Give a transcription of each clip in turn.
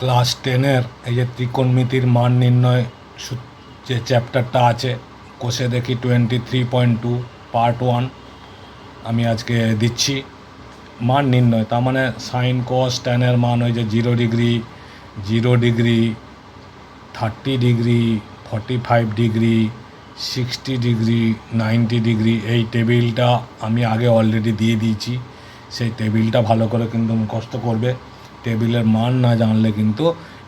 Class টেনের এই যে ত্রিকোণমিতির মান নির্ণয় যে চ্যাপ্টারটা আছে, কোষে দেখি twenty three point two part one আমি আজকে দিচ্ছি মান নির্ণয়। তার মানে সাইন কস ট্যানের মান ওই যে zero degree zero degree thirty degree forty five degree sixty degree ninety degree এই টেবিলটা আমি আগে অলরেডি দিয়ে দিয়েছি। সেই টেবিলটা ভালো করে কিন্তু মুখস্থ করবে। টেবিলের মান না জানলে কিন্তু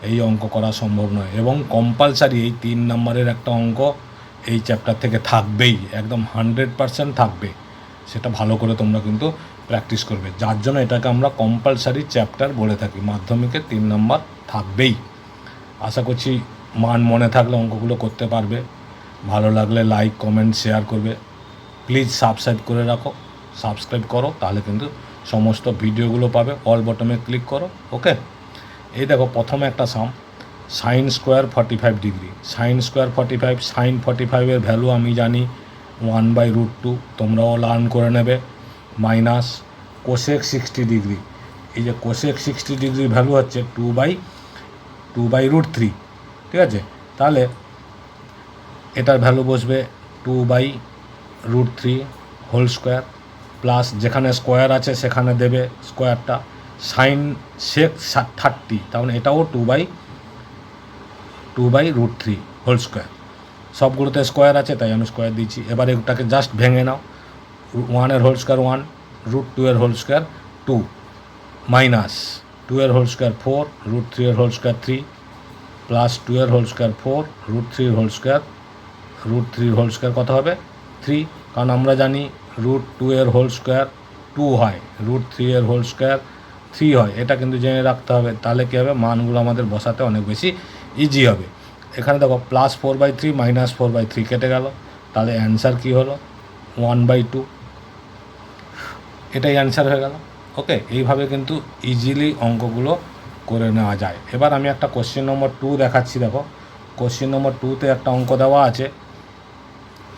এই অঙ্ক করা সম্ভব নয়। এবং কম্পালসারি এই তিন নম্বরের একটা অঙ্ক এই চ্যাপ্টার থেকে থাকবেই, একদম হান্ড্রেড পারসেন্ট থাকবে। সেটা ভালো করে তোমরা কিন্তু প্র্যাকটিস করবে। যার জন্য এটাকে আমরা কম্পালসারি চ্যাপ্টার বলে থাকি, মাধ্যমিকে তিন নম্বর থাকবেই। আশা করছি মান মনে থাকলে অঙ্কগুলো করতে পারবে। ভালো লাগলে লাইক কমেন্ট শেয়ার করবে। প্লিজ সাবস্ক্রাইব করে রাখো। সাবস্ক্রাইব করো, তাহলে কিন্তু সমস্ত ভিডিওগুলো পাবে অল বটমে ক্লিক করো ওকে এই দেখো, প্রথমে একটা sum sine square forty five degree sine square forty five sine forty ফাইভের ভ্যালু আমি জানি ওয়ান বাই রুট টু তোমরাও লার্ন করে নেবে। মাইনাস কোশেক সিক্সটি ডিগ্রি এই যে কোশেক সিক্সটি ডিগ্রি ভ্যালু হচ্ছে two by two by root three ঠিক আছে? তাহলে এটার ভ্যালু বসবে two by root three whole square plus যেখানে স্কোয়ার আছে সেখানে দেবে স্কোয়ারটা সাইন সেক থার্টি মানে এটাও two by two by root three whole square সবগুলোতে স্কোয়ার আছে, তাই আমি স্কোয়ার দিচ্ছি এবার এটাকে জাস্ট ভেঙে নাও। ওয়ানের whole square one root two এর whole square two minus two এর whole square four root three এর whole square three plus two এর হোল স্কোয়ার ফোর রুট থ্রির হোল স্কোয়ার রুট থ্রির হোল স্কোয়ার কত হবে? থ্রি কারণ আমরা জানি রুট টু এর হোল স্কোয়ার টু হয়। রুট থ্রি এর হোল স্কোয়ার থ্রি হয়। এটা কিন্তু জেনে রাখতে হবে। তাহলে কী হবে? মানগুলো আমাদের বসাতে অনেক বেশি ইজি হবে। এখানে দেখো plus four by three minus four by three কেটে গেল। তাহলে অ্যান্সার কী হলো? ওয়ান বাই টু এটাই অ্যান্সার হয়ে গেল। ওকে এইভাবে কিন্তু ইজিলি অঙ্কগুলো করে নেওয়া যায়। এবার আমি একটা কোশ্চেন নম্বর টু দেখাচ্ছি, দেখো। কোশ্চেন নম্বর টুতে একটা অঙ্ক দেওয়া আছে।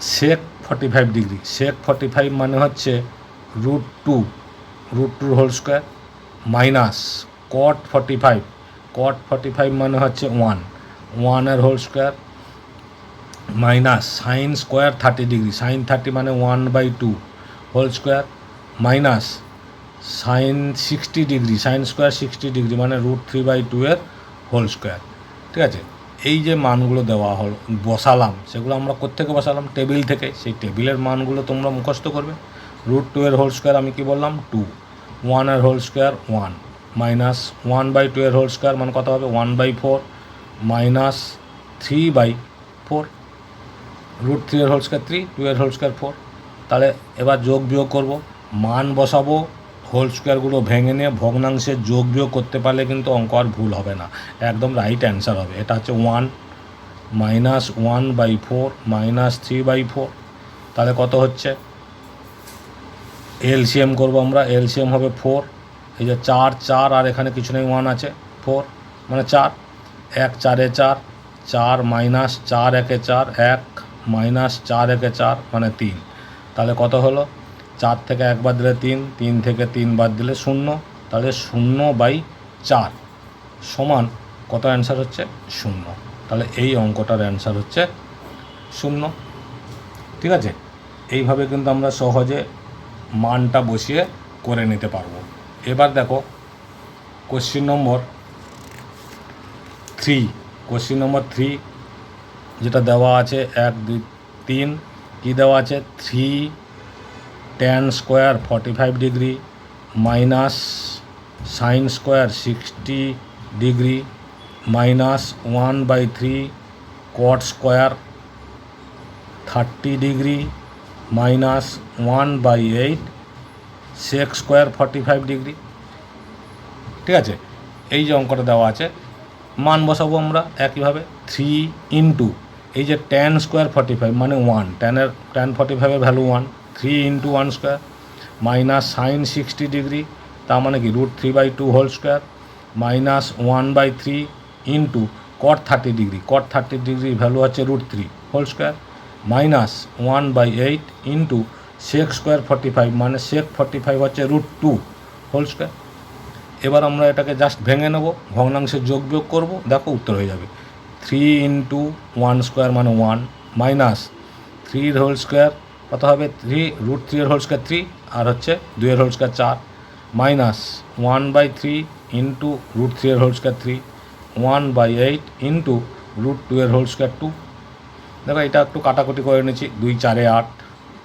Sec forty five degree sec forty five মানে হচ্ছে রুট টু রুট টুর whole square minus cot forty five cot forty five মানে হচ্ছে ওয়ান ওয়ানের whole square minus sine square thirty degree sine thirty মানে one by two whole square minus sine sixty degree sine square sixty degree মানে root three by two এর whole square ঠিক আছে? এই যে মানগুলো দেওয়া হল, বসালাম, সেগুলো আমরা কোত্থেকে বসালাম? টেবিল থেকে। সেই টেবিলের মানগুলো তোমরা মুখস্থ করবে। রুট টু এর হোল স্কোয়ার আমি কি বললাম? টু। ওয়ান ওয়ানের whole square one. Minus one by two এর হোল স্কোয়ার মানে কত হবে? One by four. Minus three by four. Root three এর হোল স্কোয়ার থ্রি, টু এর হোল স্কোয়ার ফোর। তাহলে এবার যোগ বিয়োগ করব। মান বসাবো। হোল স্কোয়ারগুলো ভেঙে নিয়ে ভগ্নাংশের যোগ বিয়োগ করতে পারলে কিন্তু অঙ্ক আর ভুল হবে না। একদম রাইট অ্যান্সার হবে। এটা হচ্ছে one minus one by four minus three by four তাহলে কত হচ্ছে? এলসিএম করব আমরা। এলসিএম হবে ফোর এই যে চার চার, আর এখানে কিছু নেই ওয়ান আছে। ফোর মানে চার। এক, চারে চার। চার মাইনাস চার একে চার। এক মাইনাস চার একে চার মানে তিন। তাহলে কত হলো? চার থেকে এক বাদ দিলে তিন তিন থেকে তিন বাদ দিলে শূন্য, তাহলে শূন্য বাই চার সমান কত অ্যান্সার হচ্ছে? শূন্য। তাহলে এই অঙ্কটার অ্যান্সার হচ্ছে শূন্য। ঠিক আছে? এইভাবে কিন্তু আমরা সহজে মানটা বসিয়ে করে নিতে পারব। এবার দেখো question number three question number three যেটা দেওয়া আছে এক, দুই, তিন। কী দেওয়া আছে? Three tan square forty five degree minus sine square sixty degree minus one by three cot square thirty degree minus one by eight sec square forty five degree ঠিক আছে? এই যে অঙ্কটা দেওয়া আছে, মান বসাবো আমরা একইভাবে। থ্রি ইন্টু এই যে টেন স্কোয়ার ফর্টি ফাইভ মানে ওয়ান টেনের টেন ফর্টি ফাইভের value one three into one square, minus sine sixty degree, তার মানে কি? Root three by two whole square, minus one by three into cot thirty degree. Cot thirty degree value হচ্ছে root three whole square, minus one by eight into sec square forty five মানে sec forty five হচ্ছে root two whole square. এবার আমরা এটাকে just ভেঙে নেব, ভগ্নাংশের যোগ বিয়োগ করব, দেখো উত্তর হয়ে যাবে। থ্রি ইন্টু ওয়ান স্কোয়ার মানে ওয়ান, মাইনাস থ্রির হোল স্কোয়ার কত হবে? থ্রি রুট থ্রি এর হোল স্কোয়ার থ্রি আর হচ্ছে দুইয়ের হোল স্কোয়ার চার minus one by three into root three এর whole square three one by eight into root two এর হোল স্কোয়ার টু দেখো, এটা একটু কাটাকুটি করে নিচ্ছি। দুই চারে আট,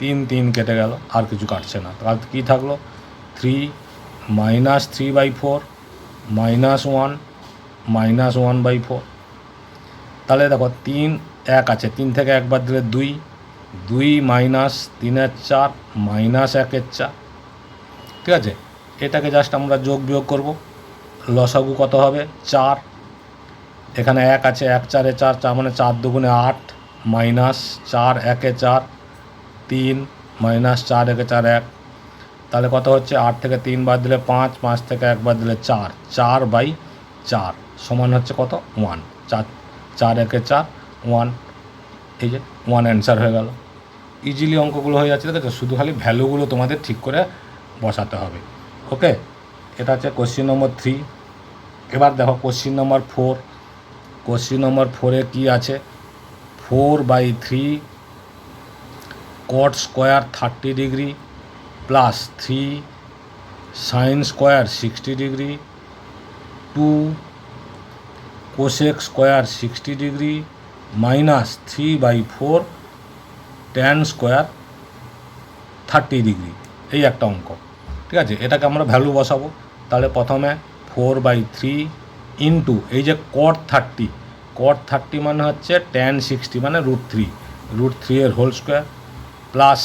তিন তিন কেটে গেল, আর কিছু কাটছে না। তাহলে কী থাকল? Three minus three by four minus one minus one by four তাহলে দেখো, তিন এক আছে। তিন থেকে একবার দিলে দুই দুই মাইনাস তিনের চার মাইনাস একের চার। ঠিক আছে? এটাকে জাস্ট আমরা যোগ বিয়োগ করব। লসাগু কত হবে? চার। এখানে এক আছে, এক চারে চার চার মানে চার দুগুণে আট, মাইনাস চার, একে চার, তিন, মাইনাস চার, একে চার, এক। তাহলে কত হচ্ছে? আট থেকে তিন বাদ দিলে পাঁচ পাঁচ থেকে একবার দিলে চার। চার বাই চার সমান হচ্ছে কত? ওয়ান চার চার, একে চার ওয়ান এই যে ওয়ান অ্যান্সার হয়ে গেল। ইজিলি অঙ্কগুলো হয়ে যাচ্ছে আছে? শুধু খালি ভ্যালুগুলো তোমাদের ঠিক করে বসাতে হবে ওকে এটা হচ্ছে কোশ্চিন নম্বর থ্রি এবার দেখো question number four question number ফোরে কী আছে? Four by three cot square thirty degree plus three sine square sixty degree two cosec square sixty degree minus three by four tan square thirty degree এই একটা অঙ্ক, ঠিক আছে? এটাকে আমরা ভ্যালু বসাবো। তাহলে প্রথমে ফোর বাই থ্রি ইন্টু এই যে কট থার্টি কট থার্টি মানে হচ্ছে ট্যান সিক্সটি মানে রুট থ্রি রুট থ্রি এর whole square plus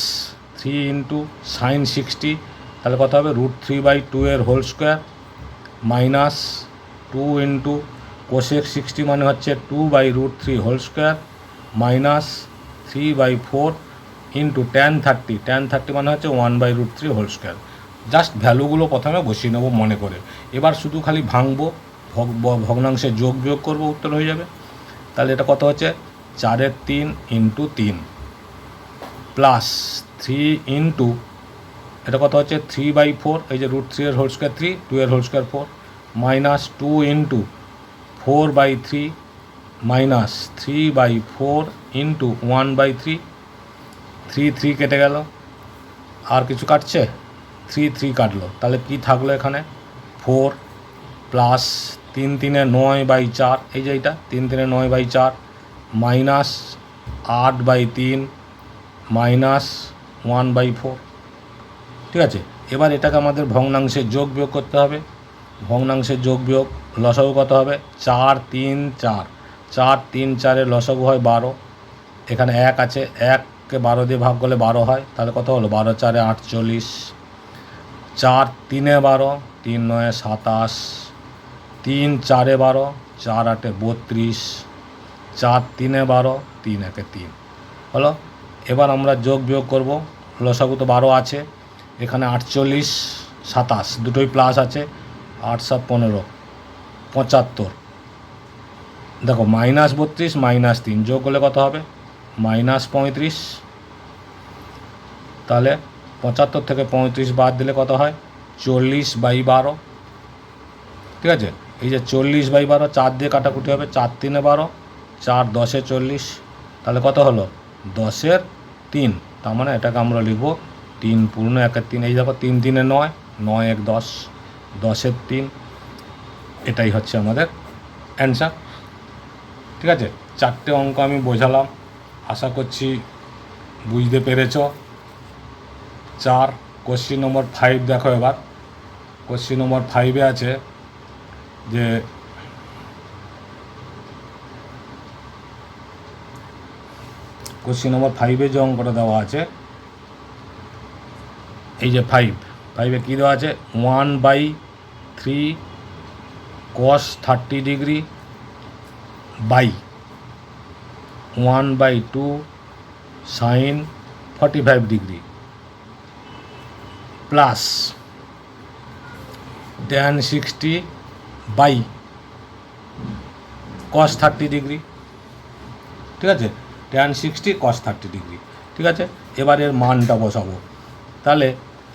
three into sine sixty তাহলে কত হবে? রুট থ্রি বাই টু এর whole square minus two into cosec sixty মানে হচ্ছে two by root three whole square minus three by four into tan thirty tan thirty মানে হচ্ছে one by root three whole square just ভ্যালুগুলো প্রথমে বসিয়ে নেব মনে করে। এবার শুধু খালি ভাঙবো ভগ্নাংশে যোগ বিয়োগ করব উত্তর হয়ে যাবে। তাহলে এটা কত হচ্ছে? চারের তিন ইন্টু তিন প্লাস থ্রি ইন্টু এটা কত হচ্ছে? থ্রি বাই ফোর এই যে রুট থ্রি এর হোল স্কোয়ার থ্রি টু এর whole square four minus two into four by three minus three by four into one by three. Three three কেটে গেল। আর কিছু কাটছে? থ্রি থ্রি কাটলো। তাহলে কি থাকল এখানে? ফোর প্লাস তিন তিনে নয় বাই চার। এই যে এইটা, তিন তিনে নয় বাই চার মাইনাস আট বাই তিন মাইনাস ওয়ান বাই ফোর। ঠিক আছে? এবার এটাকে আমাদের ভগ্নাংশে যোগ বিয়োগ করতে হবে। ভগ্নাংশের যোগ বিয়োগ লসাগু কত হবে? চার, তিন, চার। চার, তিন চারের লসগু হয় বারো। এখানে এক আছে। এককে বারো দিয়ে ভাগ করলে বারো হয়। তাহলে কত হলো? বারো, চারে আটচল্লিশ। চার, তিনে বারো। তিন, নয় সাতাশ। তিন, চারে বারো। চার, আটে বত্রিশ। চার, তিনে বারো। তিন, একে তিন। হলো? এবার আমরা যোগ বিয়োগ করব। লসাগু তো বারো আছে। এখানে আটচল্লিশ, সাতাশ। দুটোই প্লাস আছে। আট, সাত, পনেরো। পঁচাত্তর। দেখো মাইনাস বত্রিশ মাইনাস তিন, যোগ করলে কত হবে? মাইনাস পঁয়ত্রিশ। তাহলে পঁচাত্তর থেকে পঁয়ত্রিশ বাদ দিলে কত হয়? চল্লিশ বাই বারো। ঠিক আছে? এই যে চল্লিশ বাই বারো, চার দিয়ে কাটাকুটি হবে, চার তিনে বারো, চার দশে চল্লিশ। তাহলে কত হলো? দশের তিন। তার মানে এটাকে আমরা লিখব তিন পূর্ণ একের তিন। এই দেখো, তিন তিনে নয় নয় এক দশ, দশের তিন। এটাই হচ্ছে আমাদের অ্যান্সার ঠিক আছে? চারটে অঙ্ক আমি বোঝালাম। আশা করছি বুঝতে পেরেছ। চার কোশ্চিন নম্বর ফাইভ দেখো এবার। কোশ্চিন নম্বর ফাইভে আছে যে কোশ্চিন নম্বর ফাইভে যে অঙ্কটা দেওয়া আছে, এই যে ফাইভ ফাইভে কী দেওয়া আছে? One by three cos thirty degree by. One by two sine forty five degree plus tan sixty by cos thirty degree ঠিক আছে? Tan sixty cos thirty degree ঠিক আছে? এবার এর মানটা বসাবো। তাহলে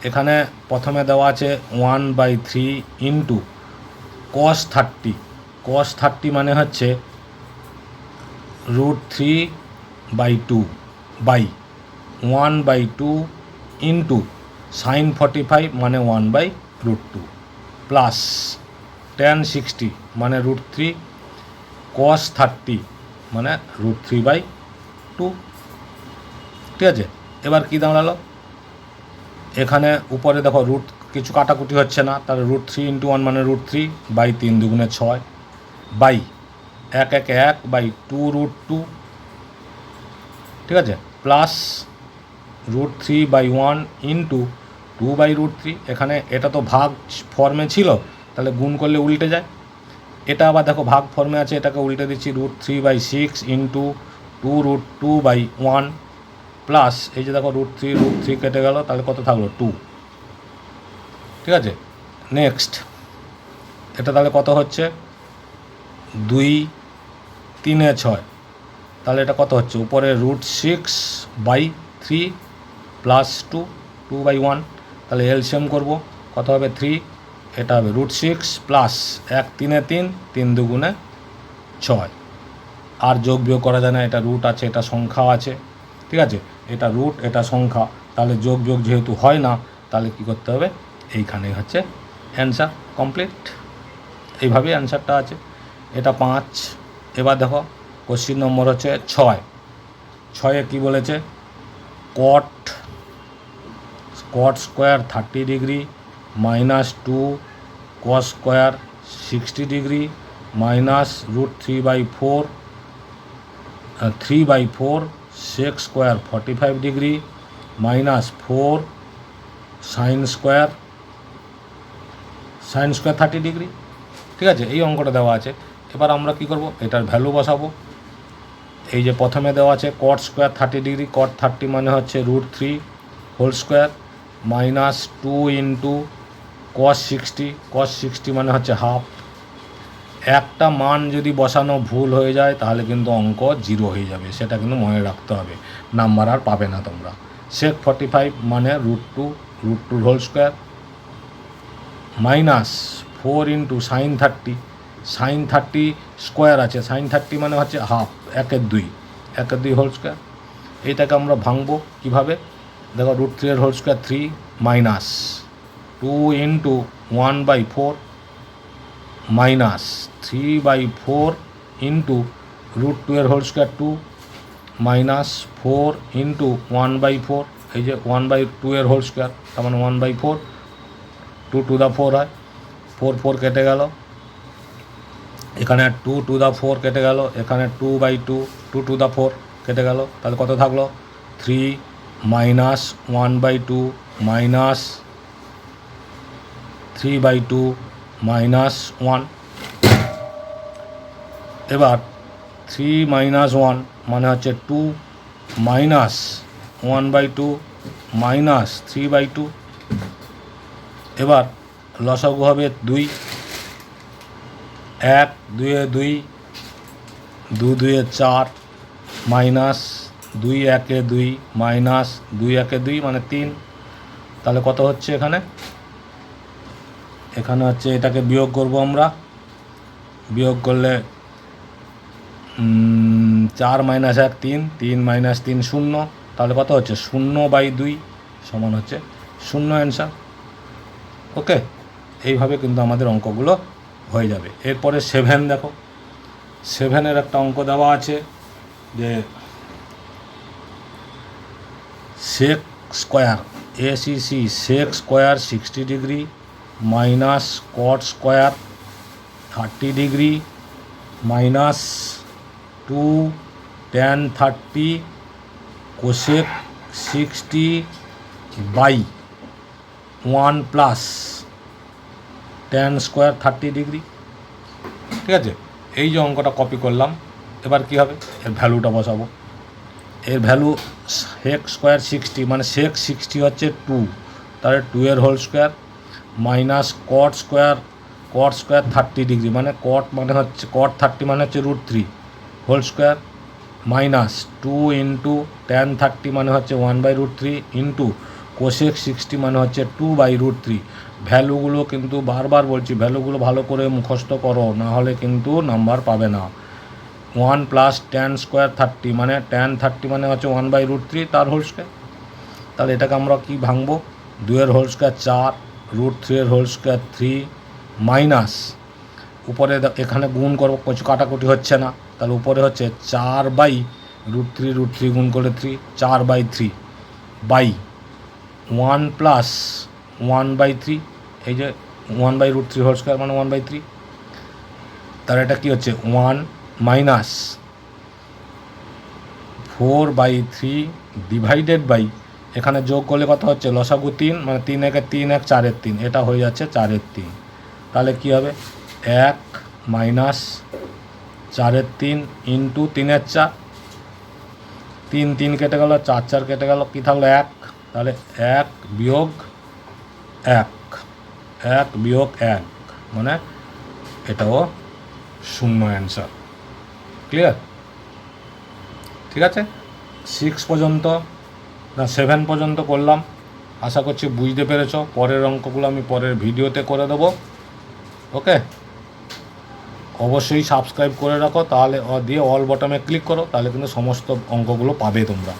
এখানে প্রথমে দেওয়া আছে one by three into cos thirty cos thirty মানে হচ্ছে root three by two by one by two into sine forty five মানে one by root two plus tan sixty মানে রুট থ্রি কস থার্টি মানে root three by two ঠিক আছে? এবার কী দাঁড়াল? এখানে উপরে দেখো রুট কিছু কাটাকুটি হচ্ছে না, তাহলে রুট থ্রি ইন্টু ওয়ান মানে রুট থ্রি বাই তিন দুগুণে ছয় বাই এক এক এক বাই টু রুট টু ঠিক আছে? Plus root three by one into two by root three এখানে এটা তো ভাগ ফর্মে ছিল, তাহলে গুণ করলে উল্টে যায়। এটা আবার দেখো ভাগ ফর্মে আছে, এটাকে উল্টে দিচ্ছি root three by six into two root two by one plus এই যে দেখো রুট থ্রি রুট থ্রি কেটে গেল, তাহলে কত থাকল? টু ঠিক আছে? নেক্সট এটা তাহলে কত হচ্ছে? দুই তিনে ছয়। তাহলে এটা কত হচ্ছে? উপরে root six by three plus two two by one তাহলে এলসিএম করব। কত হবে? থ্রি এটা হবে রুট সিক্স প্লাস এক তিনে তিন তিন দুগুণে ছয়। আর যোগ বিয়োগ করা যায় না, এটা রুট আছে, এটা সংখ্যা আছে। ঠিক আছে? এটা রুট এটা সংখ্যা। তাহলে যোগ যোগ যেহেতু হয় না, তাহলে কী করতে হবে? এইখানেই হচ্ছে অ্যান্সার কমপ্লিট এইভাবেই অ্যান্সারটা আছে। এটা পাঁচ এবার দেখো কোশ্চিন নম্বর হচ্ছে ছয়। ছয়ে কি বলেছে? Cot cot square thirty degree minus two cos square sixty degree minus root three by four three by four sec square forty five degree minus four sine square sine square thirty degree ঠিক আছে? এই অঙ্কটা দেওয়া আছে। এবার আমরা কি করব? এটার ভ্যালু বসাবো। এই যে প্রথমে দেওয়া আছে cot square thirty degree cot thirty মানে হচ্ছে root three whole square minus two into cos sixty cos sixty মানে হচ্ছে হাফ একটা মান যদি বসানো ভুল হয়ে যায়, তাহলে কিন্তু অঙ্ক জিরো হয়ে যাবে। সেটা কিন্তু মনে রাখতে হবে। নাম্বার আর পাবে না তোমরা। সেক ফর্টি ফাইভ মানে root two root two whole square minus four into sine thirty sine thirty square আছে, সাইন থার্টি মানে হচ্ছে হাফ একের দুই একের দুই হোল স্কোয়ার। এইটাকে আমরা ভাঙবো কীভাবে? দেখো রুট থ্রি এর whole square three minus two into one by four minus three by four into root two এর whole square two minus four into one by four, এই যে ওয়ান বাই টু এর হোল স্কোয়ার, তার মানে one by four, two two the four হয়, four four কেটে গেল এখানে টু টু দ্য ফোর কেটে গেল, এখানে two by two two two the four কেটে গেল। তাহলে কত থাকল? Three minus one by two minus three by two minus one এবার থ্রি মাইনাস ওয়ান মানে হচ্ছে two minus one by two minus three by two এবার লসাগু হবে দুই। এক, দুয়ে দুই, দু দুয়ে চার, মাইনাস দুই একে দুই, মাইনাস দুই একে দুই মানে তিন। তাহলে কত হচ্ছে এখানে? এখানে হচ্ছে এটাকে বিয়োগ করব আমরা। বিয়োগ করলে চার মাইনাস এক তিন তিন মাইনাস তিন শূন্য। তাহলে কত হচ্ছে? শূন্য বাই দুই সমান হচ্ছে শূন্য অ্যান্সার ওকে এইভাবে কিন্তু আমাদের অঙ্কগুলো হয়ে যাবে। এরপরে সেভেন দেখো। সেভেনের একটা অঙ্ক দেওয়া আছে যে sec square ACC sec square sixty degree minus cot square thirty degree minus two tan thirty cosec sixty by one plus tan square thirty degree ঠিক আছে? এই যে অঙ্কটা কপি করলাম, এবার কি হবে? এর ভ্যালুটা বসাবো। এর ভ্যালু সেক স্কোয়ার সিক্সটি মানে সেক সিক্সটি হচ্ছে টু তাহলে টু এর whole square minus cot square cot square thirty degree মানে কট মানে হচ্ছে কট থার্টি মানে হচ্ছে root three whole square minus two into tan thirty মানে হচ্ছে one by root three into cosec sixty মানে হচ্ছে টু বাই রুট থ্রি ভ্যালুগুলো কিন্তু বারবার বলছি, ভ্যালুগুলো ভালো করে মুখস্থ করো না হলে কিন্তু নাম্বার পাবে না। One plus tan square thirty মানে টেন থার্টি মানে হচ্ছে ওয়ান বাই রুট থ্রি, তার হোল স্কোয়ার। তাহলে এটাকে আমরা কি ভাঙবো? দুয়ের হোল স্কোয়ার চার, রুট থ্রি এর হোল স্কোয়ার থ্রি মাইনাস। উপরে এখানে গুণ করব কিছু কাটাকুটি হচ্ছে না। তাহলে উপরে হচ্ছে চার by root three root three গুণ করে থ্রি, চার by three by one plus one by three এই যে one by root three whole square মানে ওয়ান বাই থ্রি তাহলে এটা কী হচ্ছে? One minus four by three divided by এখানে যোগ করলে কত হচ্ছে? লসাগু তিন মানে তিন একে তিন, এক চারের তিন, এটা হয়ে যাচ্ছে চারের তিন। তাহলে কী হবে? এক মাইনাস চারের তিন ইন্টু তিনের চার। তিন তিন কেটে গেল, চার চার কেটে গেল, কী থাকল? এক। তাহলে এক বিয়োগ এক এক বিয়োগ এক মানে এটাও শূন্য অ্যান্সার ক্লিয়ার ঠিক আছে? সিক্স পর্যন্ত না সেভেন পর্যন্ত করলাম। আশা করছি বুঝতে পেরেছ। পরের অঙ্কগুলো আমি পরের ভিডিওতে করে দেবো। ওকে অবশ্যই সাবস্ক্রাইব করে রাখো, তাহলে দিয়ে অল বটমে ক্লিক করো, তাহলে কিন্তু সমস্ত অঙ্কগুলো পাবে তোমরা।